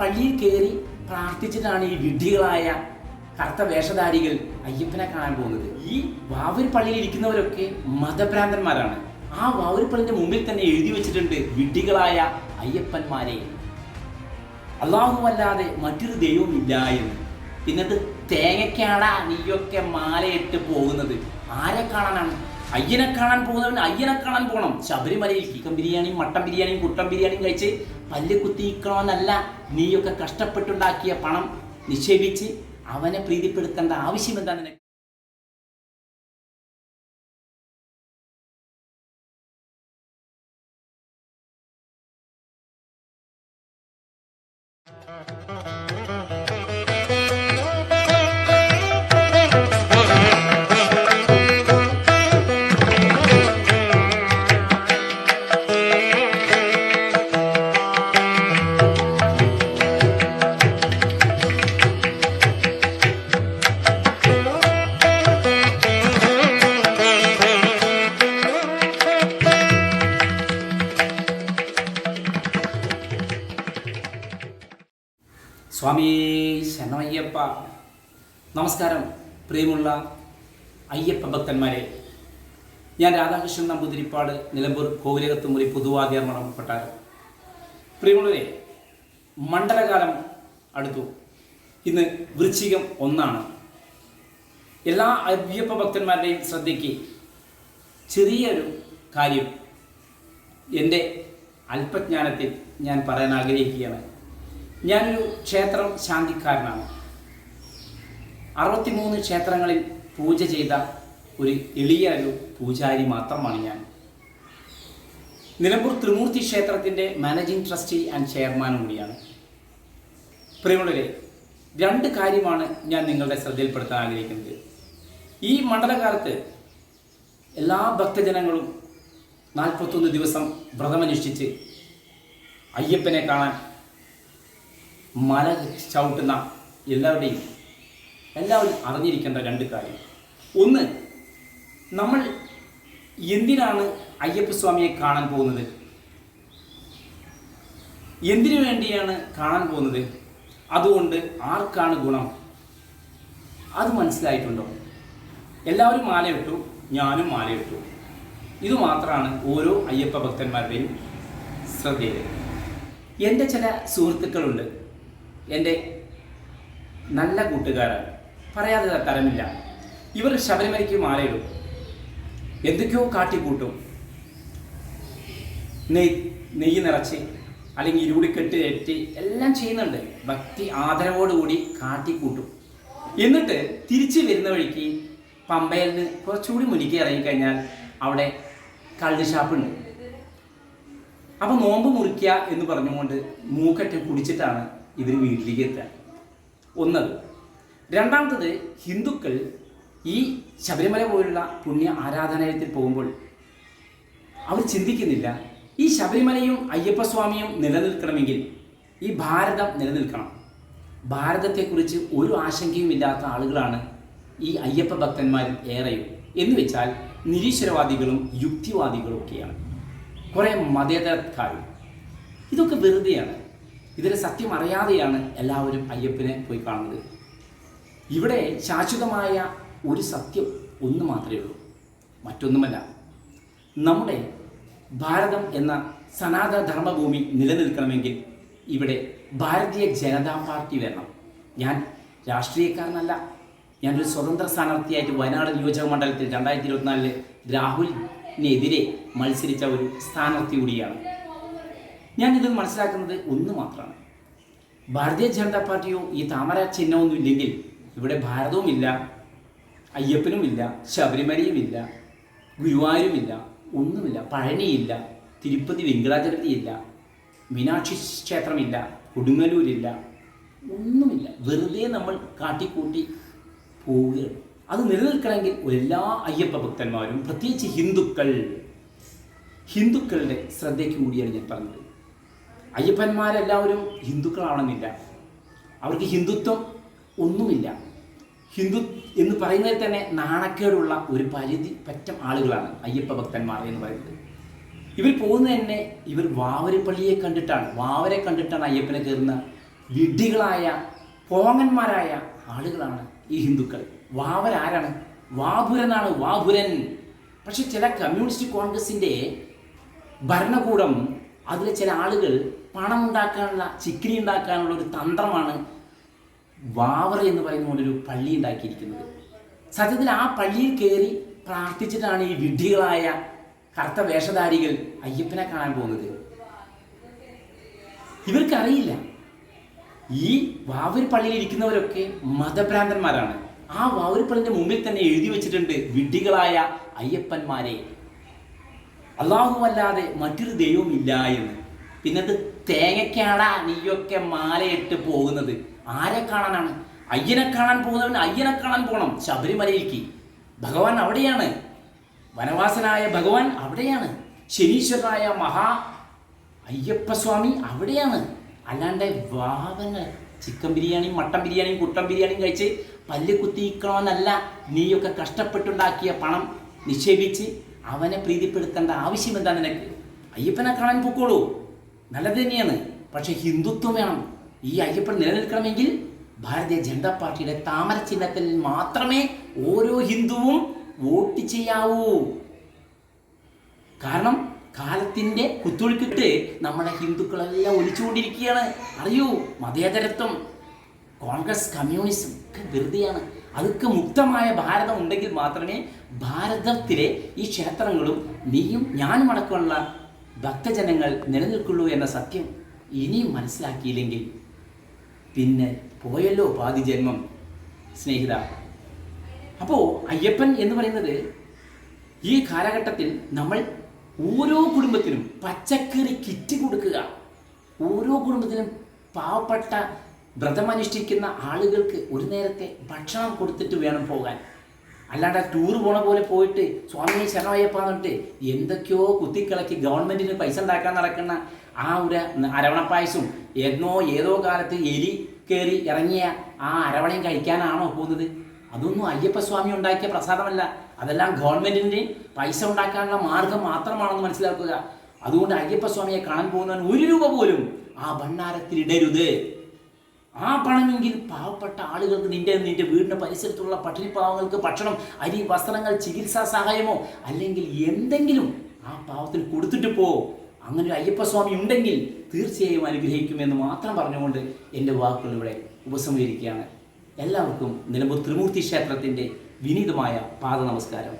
പള്ളിയിൽ കയറി പ്രാർത്ഥിച്ചിട്ടാണ് ഈ വിഡ്ഢികളായ കറുത്ത വേഷധാരികൾ അയ്യപ്പനെ കാണാൻ പോകുന്നത്. ഈ വാവൂർ പള്ളിയിൽ ഇരിക്കുന്നവരൊക്കെ മതഭ്രാന്തന്മാരാണ്. ആ വാവൂർ പള്ളിന്റെ മുമ്പിൽ തന്നെ എഴുതി വെച്ചിട്ടുണ്ട് വിഡ്ഢികളായ അയ്യപ്പന്മാരെ. അല്ലാതെ മറ്റൊരു ദൈവം ഇല്ല എന്ന്. പിന്നത് തേങ്ങയ്ക്കാടാ നീയൊക്കെ മാലയിട്ട് പോകുന്നത്. ആരെ കാണാനാണ്? അയ്യനെ കാണാൻ പോകുന്നവൻ അയ്യനെ കാണാൻ പോകണം ശബരിമലയിൽ ചിക്കൻ ബിരിയാണിയും മട്ടൻ ബിരിയാണിയും കുട്ടൻ ബിരിയാണിയും കഴിച്ച് പല്ല് കുത്തിക്കണമെന്നല്ല നീയൊക്കെ കഷ്ടപ്പെട്ടുണ്ടാക്കിയ പണം നിക്ഷേപിച്ച് അവനെ പ്രീതിപ്പെടുത്തേണ്ട ആവശ്യം എന്താ നിനക്ക്? സ്വാമി ശനയ്യപ്പ നമസ്കാരം പ്രിയമുള്ള അയ്യപ്പ ഭക്തന്മാരെ. ഞാൻ രാധാകൃഷ്ണൻ നമ്പൂതിരിപ്പാട് നിലമ്പൂർ കോവിലകത്തുമുറി പുതുവാദ്യാർമണം കൊട്ടാരം. പ്രിയമുള്ളവരെ മണ്ഡലകാലം അടുത്തു. ഇന്ന് വൃശ്ചികം ഒന്നാണ്. എല്ലാ അയ്യപ്പ ഭക്തന്മാരുടെയും ശ്രദ്ധയ്ക്ക് ചെറിയൊരു കാര്യം. എന്റെ അല്പജ്ഞാനത്തിൽ ഞാൻ പറയാൻ ആഗ്രഹിക്കുകയാണ്. ഞാനൊരു ക്ഷേത്രം ശാന്തിക്കാരനാണ്. അറുപത്തിമൂന്ന് ക്ഷേത്രങ്ങളിൽ പൂജ ചെയ്ത ഒരു എളിയ ഒരു പൂജാരി മാത്രമാണ് ഞാൻ. നിലമ്പൂർ ത്രിമൂർത്തി ക്ഷേത്രത്തിന്റെ മാനേജിംഗ് ട്രസ്റ്റി ആൻഡ് ചെയർമാനും കൂടിയാണ്. പ്രിയമുള്ളവരെ രണ്ട് കാര്യമാണ് ഞാൻ നിങ്ങളുടെ ശ്രദ്ധയിൽപ്പെടുത്താൻ ആഗ്രഹിക്കുന്നത്. ഈ മണ്ഡലകാലത്ത് എല്ലാ ഭക്തജനങ്ങളും നാൽപ്പത്തൊന്ന് ദിവസം വ്രതമനുഷ്ഠിച്ച് അയ്യപ്പനെ കാണാൻ മല ചവിട്ടുന്ന എല്ലാവരുടെയും എല്ലാവരും അറിഞ്ഞിരിക്കേണ്ട രണ്ട് കാര്യം. ഒന്ന് നമ്മൾ എന്തിനാണ് അയ്യപ്പസ്വാമിയെ കാണാൻ പോകുന്നത്? എന്തിനു വേണ്ടിയാണ് കാണാൻ പോകുന്നത്? അതുകൊണ്ട് ആർക്കാണ് ഗുണം? അത് മനസ്സിലായിട്ടുണ്ടോ? എല്ലാവരും മാലയിട്ടു ഞാനും മാലയിട്ടു. ഇത് മാത്രമാണ് ഓരോ അയ്യപ്പ ഭക്തന്മാരുടെയും ശ്രദ്ധയിൽ എന്റെ ചില സുഹൃത്തുക്കളുണ്ട്. എന്റെ നല്ല കൂട്ടുകാരാണ് പറയാതെ തരമില്ല. ഇവർ ശബരിമലയ്ക്ക് മാലയിടും. എന്തൊക്കെയോ കാട്ടിക്കൂട്ടും. നെയ് നെയ്യ് നിറച്ച് അല്ലെങ്കിൽ ഇരുമുടിക്കെട്ട് ഏറ്റി എല്ലാം ചെയ്യുന്നുണ്ട്. ഭക്തി ആദരവോടുകൂടി കാട്ടിക്കൂട്ടും. എന്നിട്ട് തിരിച്ച് വരുന്ന വഴിക്ക് പമ്പയിൽ നിന്ന് കുറച്ചുകൂടി മുനിക്ക് ഇറങ്ങിക്കഴിഞ്ഞാൽ അവിടെ കള്ള് ഷാപ്പുണ്ട്. അപ്പോൾ നോമ്പ് മുറിക്കുക എന്ന് പറഞ്ഞുകൊണ്ട് മൂക്കറ്റ് കുടിച്ചിട്ടാണ് ഇവർ വീട്ടിലേക്ക് എത്താൻ. ഒന്നത്. രണ്ടാമത്തത് ഹിന്ദുക്കൾ ഈ ശബരിമല പോലുള്ള പുണ്യ ആരാധനാലയത്തിൽ പോകുമ്പോൾ അവർ ചിന്തിക്കുന്നില്ല ഈ ശബരിമലയും അയ്യപ്പസ്വാമിയും നിലനിൽക്കണമെങ്കിൽ ഈ ഭാരതം നിലനിൽക്കണം. ഭാരതത്തെക്കുറിച്ച് ഒരു ആശങ്കയും ഇല്ലാത്ത ആളുകളാണ് ഈ അയ്യപ്പ ഭക്തന്മാരിൽ ഏറെയും. എന്ന് വെച്ചാൽ നിരീശ്വരവാദികളും യുക്തിവാദികളും ഒക്കെയാണ്. കുറേ മതേതരക്കാരും. ഇതൊക്കെ വെറുതെയാണ്. ഇതിലെ സത്യം അറിയാതെയാണ് എല്ലാവരും അയ്യപ്പനെ പോയി കാണുന്നത്. ഇവിടെ ശാശ്വതമായ ഒരു സത്യം ഒന്ന് മാത്രമേ ഉള്ളൂ. മറ്റൊന്നുമല്ല നമ്മുടെ ഭാരതം എന്ന സനാതന ധർമ്മഭൂമി നിലനിൽക്കണമെങ്കിൽ ഇവിടെ ഭാരതീയ ജനതാ പാർട്ടി വരണം. ഞാൻ രാഷ്ട്രീയക്കാരനല്ല. ഞാനൊരു സ്വതന്ത്ര സ്ഥാനാർത്ഥിയായിട്ട് വയനാട് നിയോജക മണ്ഡലത്തിൽ രണ്ടായിരത്തി ഇരുപത്തിനാലിൽ രാഹുലിനെതിരെ മത്സരിച്ച ഒരു സ്ഥാനാർത്ഥി കൂടിയാണ്. ഞാൻ മനസ്സിലാക്കുന്നത് ഒന്ന് മാത്രമാണ്. ഭാരതീയ ജനതാ പാർട്ടിയോ ഈ താമര ചിഹ്നമൊന്നും ഇല്ലെങ്കിൽ ഇവിടെ ഭാരതവുമില്ല അയ്യപ്പനുമില്ല ശബരിമലയുമില്ല ഗുരുവായൂരുമില്ല ഒന്നുമില്ല പഴനിയില്ല തിരുപ്പതി വെങ്കടാചലത്തിയില്ല മീനാക്ഷി ക്ഷേത്രമില്ല കൊടുങ്ങല്ലൂരില്ല ഒന്നുമില്ല. വെറുതെ നമ്മൾ കാട്ടിക്കൂട്ടി പോവുകയാണ്. അത് നിലനിൽക്കണമെങ്കിൽ എല്ലാ അയ്യപ്പ ഭക്തന്മാരും പ്രത്യേകിച്ച് ഹിന്ദുക്കൾ ഹിന്ദുക്കളുടെ ശ്രദ്ധയ്ക്ക് കൂടിയാണ് ഞാൻ പറഞ്ഞത്. അയ്യപ്പന്മാരെല്ലാവരും ഹിന്ദുക്കളാണെന്നില്ല അവർക്ക് ഹിന്ദുത്വം ഒന്നുമില്ല. ഹിന്ദു എന്ന് പറയുന്നതിൽ തന്നെ നാണക്കേടുള്ള ഒരു പരിധി പറ്റം ആളുകളാണ് അയ്യപ്പ ഭക്തന്മാർ എന്ന് പറയുന്നത്. ഇവർ പോകുന്നത് തന്നെ ഇവർ വാവരപ്പള്ളിയെ കണ്ടിട്ടാണ്. വാവരെ കണ്ടിട്ടാണ് അയ്യപ്പനെ കയറുന്ന വിഡ്ഢികളായ പോങ്ങന്മാരായ ആളുകളാണ് ഈ ഹിന്ദുക്കൾ. വാവരാരാണ് വാപുരനാണ് വാപുരൻ പക്ഷെ ചില കമ്മ്യൂണിസ്റ്റ് കോൺഗ്രസിന്റെ ഭരണകൂടം അതിലെ ചില ആളുകൾ പണം ഉണ്ടാക്കാനുള്ള ചിക്കിരി ഉണ്ടാക്കാനുള്ള ഒരു തന്ത്രമാണ് വാവർ എന്ന് പറയുന്ന ഒരു പള്ളി ഉണ്ടാക്കിയിരിക്കുന്നത്. സത്യത്തിൽ ആ പള്ളിയിൽ കയറി പ്രാർത്ഥിച്ചിട്ടാണ് ഈ വിഡ്ഢികളായ കറുത്ത വേഷധാരികൾ അയ്യപ്പനെ കാണാൻ പോകുന്നത്. ഇവർക്കറിയില്ല. ഈ വാവൂർ പള്ളിയിൽ ഇരിക്കുന്നവരൊക്കെ മതഭ്രാന്തന്മാരാണ്. ആ വാവൂർ പള്ളിന്റെ മുമ്പിൽ തന്നെ എഴുതി വെച്ചിട്ടുണ്ട് വിഡ്ഢികളായ അയ്യപ്പന്മാരെ. അള്ളാഹുവല്ലാതെ മറ്റൊരു ദൈവം ഇല്ല എന്ന്. പിന്നത് തേങ്ങയ്ക്കാടാ നീയൊക്കെ മാലയിട്ട് പോകുന്നത്. ആരെ കാണാനാണ്? അയ്യനെ കാണാൻ പോകുന്നവൻ അയ്യനെ കാണാൻ പോകണം ശബരിമലയിലേക്ക്. ഭഗവാൻ അവിടെയാണ്. വനവാസനായ ഭഗവാൻ അവിടെയാണ്. ശനീശ്വരനായ മഹാ അയ്യപ്പസ്വാമി അവിടെയാണ്. അല്ലാണ്ട് വാവന് ചിക്കൻ ബിരിയാണിയും മട്ടൻ ബിരിയാണിയും കുട്ടൻ ബിരിയാണിയും കഴിച്ച് പല്ല് കുത്തിക്കണമെന്നല്ല നീയൊക്കെ കഷ്ടപ്പെട്ടുണ്ടാക്കിയ പണം നിക്ഷേപിച്ച് അവനെ പ്രീതിപ്പെടുത്തേണ്ട ആവശ്യം എന്താ നിനക്ക്? അയ്യപ്പനെ കാണാൻ പൊക്കോളൂ. നല്ലത് തന്നെയാണ്. പക്ഷെ ഹിന്ദുത്വം വേണം. ഈ അയ്യപ്പൻ നിലനിൽക്കണമെങ്കിൽ ഭാരതീയ ജനതാ പാർട്ടിയുടെ താമര ചിഹ്നത്തിൽ മാത്രമേ ഓരോ ഹിന്ദുവും വോട്ട് ചെയ്യാവൂ. കാരണം കാലത്തിന്റെ കുത്തൊഴുക്കിട്ട് നമ്മളെ ഹിന്ദുക്കളെല്ലാം ഒലിച്ചുകൊണ്ടിരിക്കുകയാണ്. അറിയൂ മതേതരത്വം കോൺഗ്രസ് കമ്മ്യൂണിസം ഒക്കെ വെറുതെയാണ്. അതൊക്കെ മുക്തമായ ഭാരതം ഉണ്ടെങ്കിൽ മാത്രമേ ഭാരതത്തിലെ ഈ ക്ഷേത്രങ്ങളും നീയും ഞാനും അടക്കമുള്ള ഭക്തജനങ്ങൾ നിലനിൽക്കുള്ളൂ എന്ന സത്യം ഇനിയും മനസ്സിലാക്കിയില്ലെങ്കിൽ പിന്നെ പോയല്ലോ പാതി ജന്മം സ്നേഹിത. അപ്പോൾ അയ്യപ്പൻ എന്ന് പറയുന്നത് ഈ കാലഘട്ടത്തിൽ നമ്മൾ ഓരോ കുടുംബത്തിനും പച്ചക്കറി കിറ്റ് കൊടുക്കുക. ഓരോ കുടുംബത്തിനും പാവപ്പെട്ട വ്രതമനുഷ്ഠിക്കുന്ന ആളുകൾക്ക് ഒരു നേരത്തെ ഭക്ഷണം കൊടുത്തിട്ട് വേണം പോകാൻ. അല്ലാണ്ട് ടൂർ പോണ പോലെ പോയിട്ട് സ്വാമിയെ ശരണമയ്യപ്പ എന്നിട്ട് എന്തൊക്കെയോ കുത്തിക്കിളക്കി ഗവൺമെന്റിന് പൈസ ഉണ്ടാക്കാൻ നടക്കുന്ന ആ ഒരു അരവണപ്പായസും എന്നോ ഏതോ കാലത്ത് എലി കയറി ഇറങ്ങിയ ആ അരവണയും കഴിക്കാനാണോ പോകുന്നത്? അതൊന്നും അയ്യപ്പസ്വാമി ഉണ്ടാക്കിയ പ്രസാദമല്ല. അതെല്ലാം ഗവൺമെന്റിന്റെ പൈസ ഉണ്ടാക്കാനുള്ള മാർഗം മാത്രമാണെന്ന് മനസ്സിലാക്കുക. അതുകൊണ്ട് അയ്യപ്പസ്വാമിയെ കാണാൻ പോകുന്നവൻ ഒരു രൂപ പോലും ആ ഭണ്ണാരത്തിൽ ഇടരുത്. ആ പണമെങ്കിൽ പാവപ്പെട്ട ആളുകൾക്ക് നിന്റെ നിന്റെ വീടിന്റെ പരിസരത്തുള്ള പട്ടിണി പാവങ്ങൾക്ക് ഭക്ഷണം അരി വസ്ത്രങ്ങൾ ചികിത്സാ സഹായമോ അല്ലെങ്കിൽ എന്തെങ്കിലും ആ പാവത്തിൽ കൊടുത്തിട്ട് പോ. അങ്ങനെ ഒരു അയ്യപ്പസ്വാമി ഉണ്ടെങ്കിൽ തീർച്ചയായും അനുഗ്രഹിക്കുമെന്ന് മാത്രം പറഞ്ഞുകൊണ്ട് എന്റെ വാക്കുകൾ ഇവിടെ ഉപസംഹരിക്കുകയാണ്. എല്ലാവർക്കും നിലമ്പൂർ ത്രിമൂർത്തി ക്ഷേത്രത്തിന്റെ വിനീതമായ പാദ നമസ്കാരം